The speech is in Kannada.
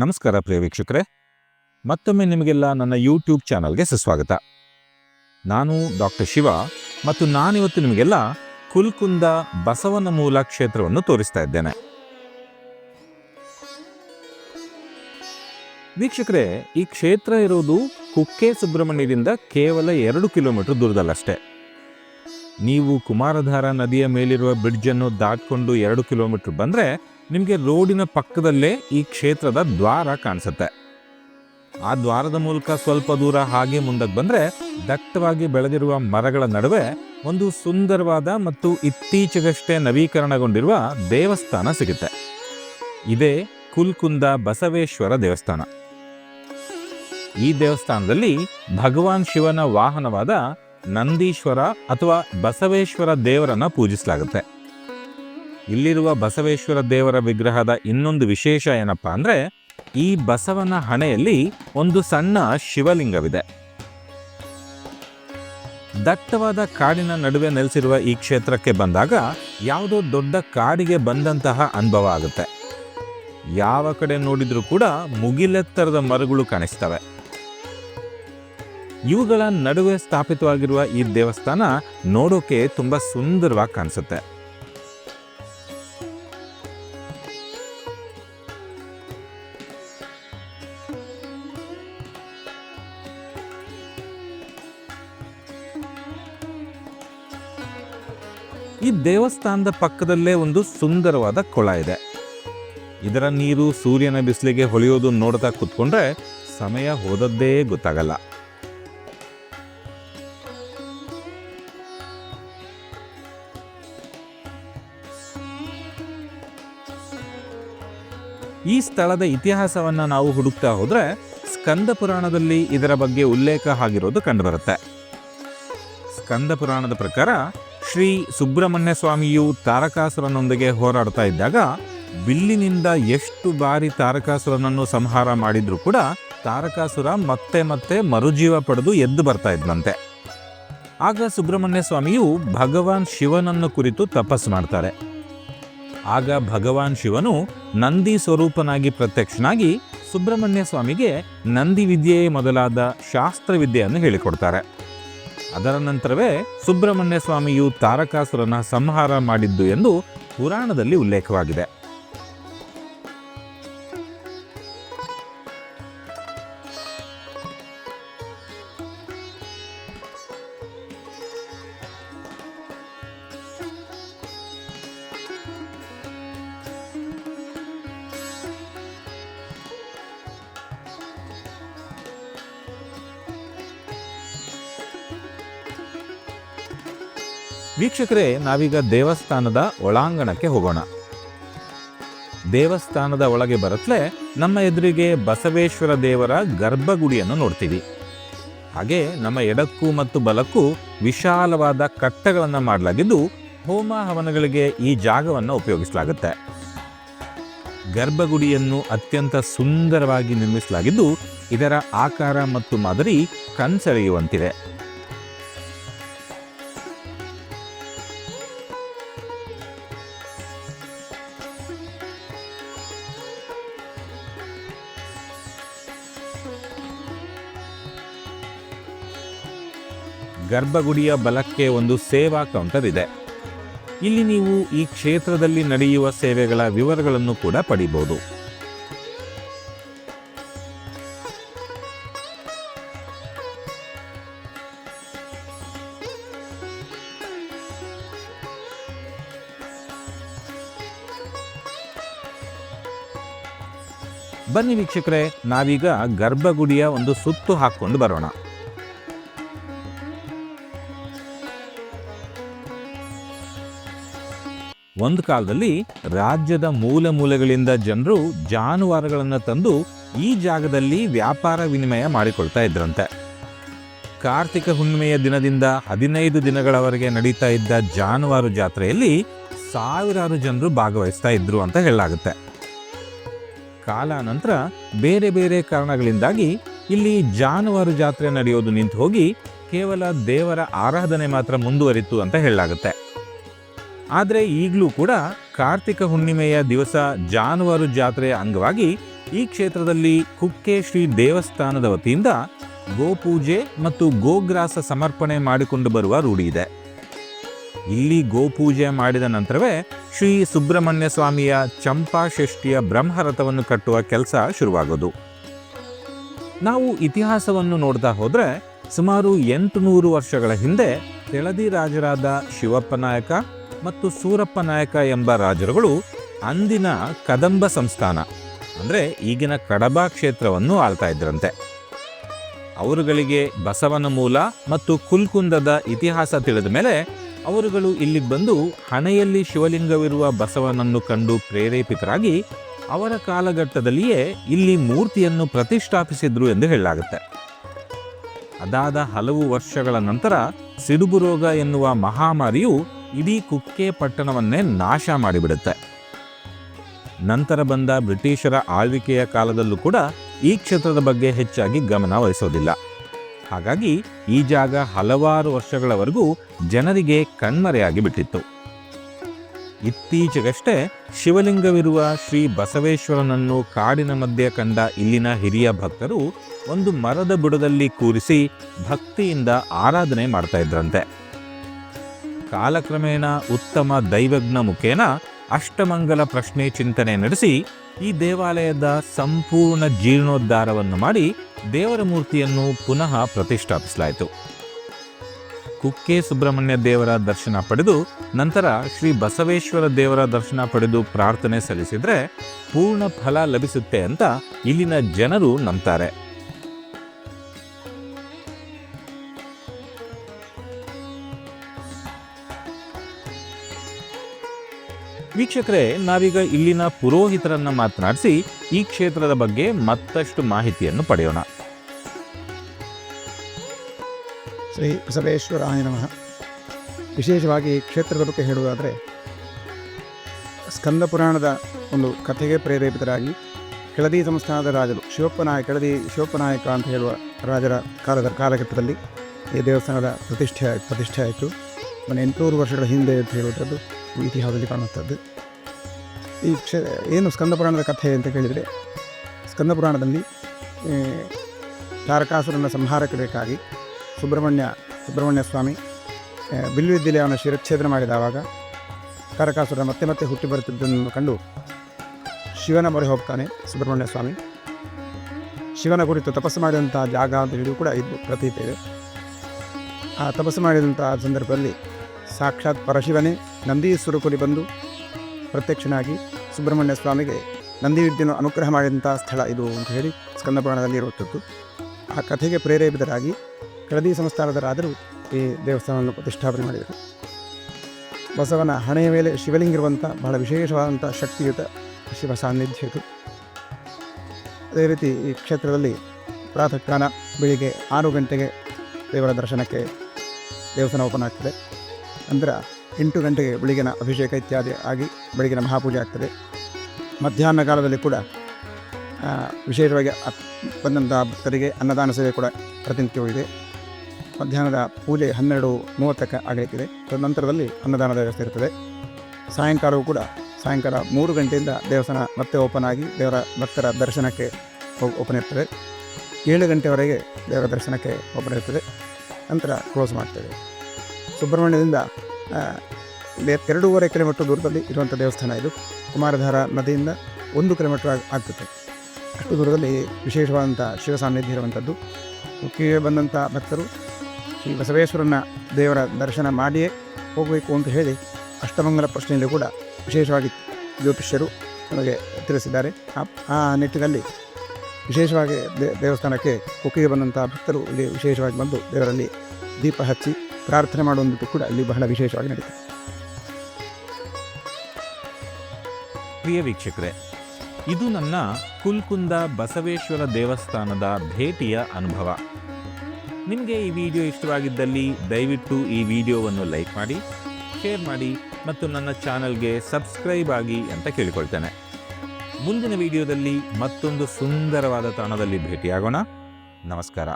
ನಮಸ್ಕಾರ ಪ್ರಿಯ ವೀಕ್ಷಕರೇ. ಮತ್ತೊಮ್ಮೆ ನಿಮಗೆಲ್ಲ ನನ್ನ ಯೂಟ್ಯೂಬ್ ಚಾನಲ್ಗೆ ಸುಸ್ವಾಗತ. ನಾನು ಡಾಕ್ಟರ್ ಶಿವ ಮತ್ತು ನಾನಿವತ್ತು ನಿಮಗೆಲ್ಲ ಕುಲ್ಕುಂದ ಬಸವನ ಮೂಲ ಕ್ಷೇತ್ರವನ್ನು ತೋರಿಸ್ತಾ ಇದ್ದೇನೆ. ವೀಕ್ಷಕರೇ, ಈ ಕ್ಷೇತ್ರ ಇರೋದು ಕುಕ್ಕೆ ಸುಬ್ರಹ್ಮಣ್ಯದಿಂದ ಕೇವಲ ಎರಡು ಕಿಲೋಮೀಟರ್ ದೂರದಲ್ಲಷ್ಟೇ. ನೀವು ಕುಮಾರಧಾರ ನದಿಯ ಮೇಲಿರುವ ಬ್ರಿಡ್ಜನ್ನು ದಾಟ್ಕೊಂಡು ಎರಡು ಕಿಲೋಮೀಟರ್ ಬಂದರೆ ನಿಮಗೆ ರೋಡಿನ ಪಕ್ಕದಲ್ಲೇ ಈ ಕ್ಷೇತ್ರದ ದ್ವಾರ ಕಾಣಿಸುತ್ತೆ. ಆ ದ್ವಾರದ ಮೂಲಕ ಸ್ವಲ್ಪ ದೂರ ಹಾಗೆ ಮುಂದಕ್ಕೆ ಬಂದರೆ ದಟ್ಟವಾಗಿ ಬೆಳೆದಿರುವ ಮರಗಳ ನಡುವೆ ಒಂದು ಸುಂದರವಾದ ಮತ್ತು ಇತ್ತೀಚೆಗಷ್ಟೇ ನವೀಕರಣಗೊಂಡಿರುವ ದೇವಸ್ಥಾನ ಸಿಗುತ್ತೆ. ಇದೇ ಕುಲ್ಕುಂದ ಬಸವೇಶ್ವರ ದೇವಸ್ಥಾನ. ಈ ದೇವಸ್ಥಾನದಲ್ಲಿ ಭಗವಾನ್ ಶಿವನ ವಾಹನವಾದ ನಂದೀಶ್ವರ ಅಥವಾ ಬಸವೇಶ್ವರ ದೇವರನ್ನ ಪೂಜಿಸಲಾಗುತ್ತೆ. ಇಲ್ಲಿರುವ ಬಸವೇಶ್ವರ ದೇವರ ವಿಗ್ರಹದ ಇನ್ನೊಂದು ವಿಶೇಷ ಏನಪ್ಪ ಅಂದ್ರೆ, ಈ ಬಸವನ ಹಣೆಯಲ್ಲಿ ಒಂದು ಸಣ್ಣ ಶಿವಲಿಂಗವಿದೆ. ದಟ್ಟವಾದ ಕಾಡಿನ ನಡುವೆ ನೆಲೆಸಿರುವ ಈ ಕ್ಷೇತ್ರಕ್ಕೆ ಬಂದಾಗ ಯಾವುದೋ ದೊಡ್ಡ ಕಾಡಿಗೆ ಬಂದಂತಹ ಅನುಭವ ಆಗುತ್ತೆ. ಯಾವ ಕಡೆ ನೋಡಿದ್ರೂ ಕೂಡ ಮುಗಿಲೆತ್ತರದ ಮರಗಳು ಕಾಣಿಸ್ತವೆ. ಇವುಗಳ ನಡುವೆ ಸ್ಥಾಪಿತವಾಗಿರುವ ಈ ದೇವಸ್ಥಾನ ನೋಡೋಕೆ ತುಂಬಾ ಸುಂದರವಾಗಿ ಕಾಣಿಸುತ್ತೆ. ಈ ದೇವಸ್ಥಾನದ ಪಕ್ಕದಲ್ಲೇ ಒಂದು ಸುಂದರವಾದ ಕೊಳ ಇದೆ. ಇದರ ನೀರು ಸೂರ್ಯನ ಬಿಸಿಲಿಗೆ ಹೊಳೆಯೋದು ನೋಡ್ತಾ ಕೂತ್ಕೊಂಡ್ರೆ ಸಮಯ ಹೋದದ್ದೇ ಗೊತ್ತಾಗಲ್ಲ. ಈ ಸ್ಥಳದ ಇತಿಹಾಸವನ್ನ ನಾವು ಹುಡುಕ್ತಾ ಹೋದರೆ ಸ್ಕಂದ ಪುರಾಣದಲ್ಲಿ ಇದರ ಬಗ್ಗೆ ಉಲ್ಲೇಖ ಆಗಿರೋದು ಕಂಡುಬರುತ್ತೆ. ಸ್ಕಂದ ಪುರಾಣದ ಪ್ರಕಾರ ಶ್ರೀ ಸುಬ್ರಹ್ಮಣ್ಯ ಸ್ವಾಮಿಯು ತಾರಕಾಸುರನೊಂದಿಗೆ ಹೋರಾಡ್ತಾ ಇದ್ದಾಗ ಬಿಲ್ಲಿನಿಂದ ಎಷ್ಟು ಬಾರಿ ತಾರಕಾಸುರನನ್ನು ಸಂಹಾರ ಮಾಡಿದ್ರೂ ಕೂಡ ತಾರಕಾಸುರ ಮತ್ತೆ ಮತ್ತೆ ಮರುಜೀವ ಪಡೆದು ಎದ್ದು ಬರ್ತಾ ಇದ್ನಂತೆ. ಆಗ ಸುಬ್ರಹ್ಮಣ್ಯ ಸ್ವಾಮಿಯು ಭಗವಾನ್ ಶಿವನನ್ನು ಕುರಿತು ತಪಸ್ಸು ಮಾಡ್ತಾರೆ. ಆಗ ಭಗವಾನ್ ಶಿವನು ನಂದಿ ಸ್ವರೂಪನಾಗಿ ಪ್ರತ್ಯಕ್ಷನಾಗಿ ಸುಬ್ರಹ್ಮಣ್ಯ ಸ್ವಾಮಿಗೆ ನಂದಿ ವಿದ್ಯೆಯೇ ಮೊದಲಾದ ಶಾಸ್ತ್ರ ವಿದ್ಯೆಯನ್ನು ಹೇಳಿಕೊಡ್ತಾರೆ. ಅದರ ನಂತರವೇ ಸುಬ್ರಹ್ಮಣ್ಯ ಸ್ವಾಮಿಯು ತಾರಕಾಸುರನ ಸಂಹಾರ ಮಾಡಿದ್ದು ಎಂದು ಪುರಾಣದಲ್ಲಿ ಉಲ್ಲೇಖವಾಗಿದೆ. ವೀಕ್ಷಕರೇ, ನಾವೀಗ ದೇವಸ್ಥಾನದ ಒಳಾಂಗಣಕ್ಕೆ ಹೋಗೋಣ. ದೇವಸ್ಥಾನದ ಒಳಗೆ ಬರತ್ಲೆ ನಮ್ಮ ಎದುರಿಗೆ ಬಸವೇಶ್ವರ ದೇವರ ಗರ್ಭಗುಡಿಯನ್ನು ನೋಡ್ತೀವಿ. ಹಾಗೆ ನಮ್ಮ ಎಡಕ್ಕೂ ಮತ್ತು ಬಲಕ್ಕೂ ವಿಶಾಲವಾದ ಕಟ್ಟಗಳನ್ನು ಮಾಡಲಾಗಿದ್ದು ಹೋಮ ಹವನಗಳಿಗೆ ಈ ಜಾಗವನ್ನು ಉಪಯೋಗಿಸಲಾಗುತ್ತೆ. ಗರ್ಭಗುಡಿಯನ್ನು ಅತ್ಯಂತ ಸುಂದರವಾಗಿ ನಿರ್ಮಿಸಲಾಗಿದ್ದು ಇದರ ಆಕಾರ ಮತ್ತು ಮಾದರಿ ಕಣ್ಸೆಳೆಯುವಂತಿದೆ. ಗರ್ಭಗುಡಿಯ ಬಲಕ್ಕೆ ಒಂದು ಸೇವಾ ಕೌಂಟರ್ ಇದೆ ಇಲ್ಲಿ ನೀವು ಈ ಕ್ಷೇತ್ರದಲ್ಲಿ ನಡೆಯುವ ಸೇವೆಗಳ ವಿವರಗಳನ್ನು ಕೂಡ ಪಡಿಬಹುದು. ಬನ್ನಿ ವೀಕ್ಷಕರೇ, ನಾವೀಗ ಗರ್ಭಗುಡಿಯ ಒಂದು ಸುತ್ತು ಹಾಕ್ಕೊಂಡು ಬರೋಣ. ಒಂದು ಕಾಲದಲ್ಲಿ ರಾಜ್ಯದ ಮೂಲ ಮೂಲೆಗಳಿಂದ ಜನರು ಜಾನುವಾರುಗಳನ್ನು ತಂದು ಈ ಜಾಗದಲ್ಲಿ ವ್ಯಾಪಾರ ವಿನಿಮಯ ಮಾಡಿಕೊಳ್ತಾ ಇದ್ರಂತೆ. ಕಾರ್ತಿಕ ಹುಣ್ಣಿಮೆಯ ದಿನದಿಂದ ಹದಿನೈದು ದಿನಗಳವರೆಗೆ ನಡೀತಾ ಇದ್ದ ಜಾನುವಾರು ಜಾತ್ರೆಯಲ್ಲಿ ಸಾವಿರಾರು ಜನರು ಭಾಗವಹಿಸ್ತಾ ಇದ್ರು ಅಂತ ಹೇಳಲಾಗುತ್ತೆ. ಕಾಲಾನಂತರ ಬೇರೆ ಬೇರೆ ಕಾರಣಗಳಿಂದಾಗಿ ಇಲ್ಲಿ ಜಾನುವಾರು ಜಾತ್ರೆ ನಡೆಯೋದು ನಿಂತು ಹೋಗಿ ಕೇವಲ ದೇವರ ಆರಾಧನೆ ಮಾತ್ರ ಮುಂದುವರಿತು ಅಂತ ಹೇಳಲಾಗುತ್ತೆ. ಆದರೆ ಈಗಲೂ ಕೂಡ ಕಾರ್ತಿಕ ಹುಣ್ಣಿಮೆಯ ದಿವಸ ಜಾನುವಾರು ಜಾತ್ರೆಯ ಅಂಗವಾಗಿ ಈ ಕ್ಷೇತ್ರದಲ್ಲಿ ಕುಕ್ಕೆ ಶ್ರೀ ದೇವಸ್ಥಾನದ ವತಿಯಿಂದ ಗೋಪೂಜೆ ಮತ್ತು ಗೋಗ್ರಾಸ ಸಮರ್ಪಣೆ ಮಾಡಿಕೊಂಡು ಬರುವ ರೂಢಿ ಇದೆ. ಇಲ್ಲಿ ಗೋಪೂಜೆ ಮಾಡಿದ ನಂತರವೇ ಶ್ರೀ ಸುಬ್ರಹ್ಮಣ್ಯ ಸ್ವಾಮಿಯ ಚಂಪಾ ಷಷ್ಠಿಯ ಬ್ರಹ್ಮರಥವನ್ನು ಕಟ್ಟುವ ಕೆಲಸ ಶುರುವಾಗೋದು. ನಾವು ಇತಿಹಾಸವನ್ನು ನೋಡ್ತಾ ಹೋದ್ರೆ ಸುಮಾರು ಎಂಟುನೂರು ವರ್ಷಗಳ ಹಿಂದೆ ತೆಳದಿ ರಾಜರಾದ ಶಿವಪ್ಪ ನಾಯಕ ಮತ್ತು ಸೂರಪ್ಪ ನಾಯಕ ಎಂಬ ರಾಜರುಗಳು ಅಂದಿನ ಕದಂಬ ಸಂಸ್ಥಾನ, ಅಂದರೆ ಈಗಿನ ಕಡಬ ಕ್ಷೇತ್ರವನ್ನು ಆಳ್ತಾ ಇದ್ರಂತೆ. ಅವರುಗಳಿಗೆ ಬಸವನ ಮೂಲ ಮತ್ತು ಕುಲ್ಕುಂದದ ಇತಿಹಾಸ ತಿಳಿದ ಮೇಲೆ ಅವರುಗಳು ಇಲ್ಲಿ ಬಂದು ಹಣೆಯಲ್ಲಿ ಶಿವಲಿಂಗವಿರುವ ಬಸವನನ್ನು ಕಂಡು ಪ್ರೇರೇಪಿತರಾಗಿ ಅವರ ಕಾಲಘಟ್ಟದಲ್ಲಿಯೇ ಇಲ್ಲಿ ಮೂರ್ತಿಯನ್ನು ಪ್ರತಿಷ್ಠಾಪಿಸಿದ್ರು ಎಂದು ಹೇಳಲಾಗುತ್ತೆ. ಅದಾದ ಹಲವು ವರ್ಷಗಳ ನಂತರ ಸಿಡುಬು ರೋಗ ಎನ್ನುವ ಮಹಾಮಾರಿಯು ಇಡೀ ಕುಕ್ಕೆ ಪಟ್ಟಣವನ್ನೇ ನಾಶ ಮಾಡಿಬಿಡುತ್ತೆ. ನಂತರ ಬಂದ ಬ್ರಿಟಿಷರ ಆಳ್ವಿಕೆಯ ಕಾಲದಲ್ಲೂ ಕೂಡ ಈ ಕ್ಷೇತ್ರದ ಬಗ್ಗೆ ಹೆಚ್ಚಾಗಿ ಗಮನ ವಹಿಸೋದಿಲ್ಲ. ಹಾಗಾಗಿ ಈ ಜಾಗ ಹಲವಾರು ವರ್ಷಗಳವರೆಗೂ ಜನರಿಗೆ ಕಣ್ಮರೆಯಾಗಿ ಬಿಟ್ಟಿತ್ತು. ಇತ್ತೀಚೆಗಷ್ಟೇ ಶಿವಲಿಂಗವಿರುವ ಶ್ರೀ ಬಸವೇಶ್ವರನನ್ನು ಕಾಡಿನ ಮಧ್ಯೆ ಕಂಡ ಇಲ್ಲಿನ ಹಿರಿಯ ಭಕ್ತರು ಒಂದು ಮರದ ಬುಡದಲ್ಲಿ ಕೂರಿಸಿ ಭಕ್ತಿಯಿಂದ ಆರಾಧನೆ ಮಾಡ್ತಾ ಇದ್ರಂತೆ. ಕಾಲಕ್ರಮೇಣ ಉತ್ತಮ ದೈವಜ್ಞ ಮುಖೇನ ಅಷ್ಟಮಂಗಲ ಪ್ರಶ್ನೆ ಚಿಂತನೆ ನಡೆಸಿ ಈ ದೇವಾಲಯದ ಸಂಪೂರ್ಣ ಜೀರ್ಣೋದ್ಧಾರವನ್ನು ಮಾಡಿ ದೇವರ ಮೂರ್ತಿಯನ್ನು ಪುನಃ ಪ್ರತಿಷ್ಠಾಪಿಸಲಾಯಿತು. ಕುಕ್ಕೆ ಸುಬ್ರಹ್ಮಣ್ಯ ದೇವರ ದರ್ಶನ ಪಡೆದು ನಂತರ ಶ್ರೀ ಬಸವೇಶ್ವರ ದೇವರ ದರ್ಶನ ಪಡೆದು ಪ್ರಾರ್ಥನೆ ಸಲ್ಲಿಸಿದರೆ ಪೂರ್ಣ ಫಲ ಲಭಿಸುತ್ತೆ ಅಂತ ಇಲ್ಲಿನ ಜನರು ನಂಬ್ತಾರೆ. ವೀಕ್ಷಕರೇ, ನಾವೀಗ ಇಲ್ಲಿನ ಪುರೋಹಿತರನ್ನ ಮಾತನಾಡಿಸಿ ಈ ಕ್ಷೇತ್ರದ ಬಗ್ಗೆ ಮತ್ತಷ್ಟು ಮಾಹಿತಿಯನ್ನು ಪಡೆಯೋಣ. ಶ್ರೀ ಬಸವೇಶ್ವರಾಯ ನಮಃ. ವಿಶೇಷವಾಗಿ ಕ್ಷೇತ್ರದ ಬಗ್ಗೆ ಹೇಳುವುದಾದರೆ, ಸ್ಕಂದ ಪುರಾಣದ ಒಂದು ಕಥೆಗೆ ಪ್ರೇರೇಪಿತರಾಗಿ ಕೆಳದಿ ಸಂಸ್ಥಾನದ ರಾಜರು ಶಿವಪ್ಪನಾಯಕ ಕೆಳದಿ ಶಿವಪ್ಪನಾಯಕ ಅಂತ ಹೇಳುವ ರಾಜರ ಕಾಲದ ಕಾಲಘಟ್ಟದಲ್ಲಿ ಈ ದೇವಸ್ಥಾನದ ಪ್ರತಿಷ್ಠೆ ಪ್ರತಿಷ್ಠೆ ಆಯಿತು. ಮನೆ ಎಂಟುನೂರು ವರ್ಷಗಳ ಹಿಂದೆ ಅಂತ ಹೇಳುವಂಥದ್ದು ಇತಿಹಾಸದಲ್ಲಿ ಕಾಣುವಂಥದ್ದು ಈ ಕ್ಷ, ಏನು ಸ್ಕಂದ ಪುರಾಣದ ಕಥೆ ಅಂತ ಕೇಳಿದರೆ, ಸ್ಕಂದ ಪುರಾಣದಲ್ಲಿ ತಾರಕಾಸುರನ ಸಂಹಾರಕ್ಕೆ ಬೇಕಾಗಿ ಸುಬ್ರಹ್ಮಣ್ಯ ಸುಬ್ರಹ್ಮಣ್ಯ ಸ್ವಾಮಿ ಅವನ ಶಿರಚ್ಛೇದನ ಮಾಡಿದವಾಗ, ತಾರಕಾಸುರ ಮತ್ತೆ ಮತ್ತೆ ಹುಟ್ಟಿ ಬರುತ್ತಿದ್ದನ್ನು ಕಂಡು ಶಿವನ ಮೊರೆ ಹೋಗ್ತಾನೆ ಸುಬ್ರಹ್ಮಣ್ಯ ಸ್ವಾಮಿ. ಶಿವನ ಕುರಿತು ತಪಸ್ಸು ಮಾಡಿದಂಥ ಜಾಗ ಅಂತ ಹೇಳಿ ಕೂಡ ಇದು ಪ್ರತೀತಿ. ಇದೆ ಆ ತಪಸ್ಸು ಮಾಡಿದಂಥ ಸಂದರ್ಭದಲ್ಲಿ ಸಾಕ್ಷಾತ್ ಪರಶಿವನೇ, ನಂದಿ ಸುರುಕುಲಿ ಬಂದು ಪ್ರತ್ಯಕ್ಷನಾಗಿ ಸುಬ್ರಹ್ಮಣ್ಯ ಸ್ವಾಮಿಗೆ ನಂದಿ ವಿದ್ಯೆಯನ್ನು ಅನುಗ್ರಹ ಮಾಡಿದಂಥ ಸ್ಥಳ ಇದು ಅಂತ ಹೇಳಿ ಸ್ಕಂದ ಪುರಾಣದಲ್ಲಿ ಇರುವಂಥದ್ದು. ಆ ಕಥೆಗೆ ಪ್ರೇರೇಪಿತರಾಗಿ ಕೆಳದಿ ಸಂಸ್ಥಾನದರಾದರೂ ಈ ದೇವಸ್ಥಾನವನ್ನು ಪ್ರತಿಷ್ಠಾಪನೆ ಮಾಡಿದರು. ಬಸವನ ಹಣೆಯ ಮೇಲೆ ಶಿವಲಿಂಗ ಇರುವಂಥ ಬಹಳ ವಿಶೇಷವಾದಂಥ ಶಕ್ತಿಯುತ ಶಿವ ಸಾನ್ನಿಧ್ಯ ಅದೇ ರೀತಿ ಈ ಕ್ಷೇತ್ರದಲ್ಲಿ ಪ್ರಾತಃ ಕಾಲ ಬೆಳಿಗ್ಗೆ ಆರು ಗಂಟೆಗೆ ದೇವರ ದರ್ಶನಕ್ಕೆ ದೇವಸ್ಥಾನ ಓಪನ್ ಆಗ್ತದೆ. ನಂತರ ಎಂಟು ಗಂಟೆಗೆ ಬೆಳಗಿನ ಅಭಿಷೇಕ ಇತ್ಯಾದಿ ಆಗಿ ಬೆಳಗಿನ ಮಹಾಪೂಜೆ ಆಗ್ತದೆ. ಮಧ್ಯಾಹ್ನ ಕಾಲದಲ್ಲಿ ಕೂಡ ವಿಶೇಷವಾಗಿ ಬಂದಂಥ ಭಕ್ತರಿಗೆ ಅನ್ನದಾನ ಸೇವೆ ಕೂಡ ಪ್ರತಿನಿತ್ಯವೂ ಇದೆ. ಮಧ್ಯಾಹ್ನದ ಪೂಜೆ ಹನ್ನೆರಡು ಮೂವತ್ತಕ್ಕೆ ಆಗಲಿಕ್ಕಿದೆ. ತದನಂತರದಲ್ಲಿ ಅನ್ನದಾನದ ವ್ಯವಸ್ಥೆ ಇರ್ತದೆ. ಸಾಯಂಕಾಲವೂ ಕೂಡ ಸಾಯಂಕಾಲ ಮೂರು ಗಂಟೆಯಿಂದ ದೇವಸ್ಥಾನ ಮತ್ತೆ ಓಪನ್ ಆಗಿ ದೇವರ ಭಕ್ತರ ದರ್ಶನಕ್ಕೆ ಓಪನ್ ಇರ್ತದೆ. ಏಳು ಗಂಟೆವರೆಗೆ ದೇವರ ದರ್ಶನಕ್ಕೆ ಓಪನ್ ಇರ್ತದೆ. ನಂತರ ಕ್ಲೋಸ್ ಮಾಡ್ತೇವೆ. ಸುಬ್ರಹ್ಮಣ್ಯದಿಂದ ಎರಡೂವರೆ ಕಿಲೋಮೀಟರ್ ದೂರದಲ್ಲಿ ಇರುವಂಥ ದೇವಸ್ಥಾನ ಇದು. ಕುಮಾರಧಾರ ನದಿಯಿಂದ ಒಂದು ಕಿಲೋಮೀಟರ್ ಆಗ್- ಆಗ್ತದೆ. ಅಷ್ಟು ದೂರದಲ್ಲಿ ವಿಶೇಷವಾದಂಥ ಶಿವ ಸಾನ್ನಿಧ್ಯ ಇರುವಂಥದ್ದು. ಮುಖ್ಯ ಬಂದಂಥ ಭಕ್ತರು ಶ್ರೀ ಬಸವೇಶ್ವರನ ದೇವರ ದರ್ಶನ ಮಾಡಿಯೇ ಹೋಗಬೇಕು ಅಂತ ಹೇಳಿ ಅಷ್ಟಮಂಗಲ ಪ್ರಶ್ನೆಯಲ್ಲಿ ಕೂಡ ವಿಶೇಷವಾಗಿ ಜ್ಯೋತಿಷ್ಯರು ನಮಗೆ ತಿಳಿಸಿದ್ದಾರೆ. ಆ- ನಿಟ್ಟಿನಲ್ಲಿ ವಿಶೇಷವಾಗಿ ದೇವಸ್ಥಾನಕ್ಕೆ ಕುಕ್ಕಿಗೆ ಬಂದಂಥ ಭಕ್ತರು ಇಲ್ಲಿ ವಿಶೇಷವಾಗಿ ಬಂದು ದೇವರಲ್ಲಿ ದೀಪ ಹಚ್ಚಿ ಪ್ರಾರ್ಥನೆ ಮಾಡುವಂಥದ್ದು ಕೂಡ ಅಲ್ಲಿ ಬಹಳ ವಿಶೇಷವಾಗಿ ನಡೀತದೆ. ಪ್ರಿಯ ವೀಕ್ಷಕರೇ, ಇದು ನನ್ನ ಕುಲ್ಕುಂದ ಬಸವೇಶ್ವರ ದೇವಸ್ಥಾನದ ಭೇಟಿಯ ಅನುಭವ. ನಿಮಗೆ ಈ ವಿಡಿಯೋ ಇಷ್ಟವಾಗಿದ್ದಲ್ಲಿ ದಯವಿಟ್ಟು ಈ ವಿಡಿಯೋವನ್ನು ಲೈಕ್ ಮಾಡಿ, ಶೇರ್ ಮಾಡಿ ಮತ್ತು ನನ್ನ ಚಾನಲ್ಗೆ ಸಬ್ಸ್ಕ್ರೈಬ್ ಆಗಿ ಅಂತ ಕೇಳಿಕೊಳ್ತೇನೆ. ಮುಂದಿನ ವಿಡಿಯೋದಲ್ಲಿ ಮತ್ತೊಂದು ಸುಂದರವಾದ ತಾಣದಲ್ಲಿ ಭೇಟಿಯಾಗೋಣ. ನಮಸ್ಕಾರ.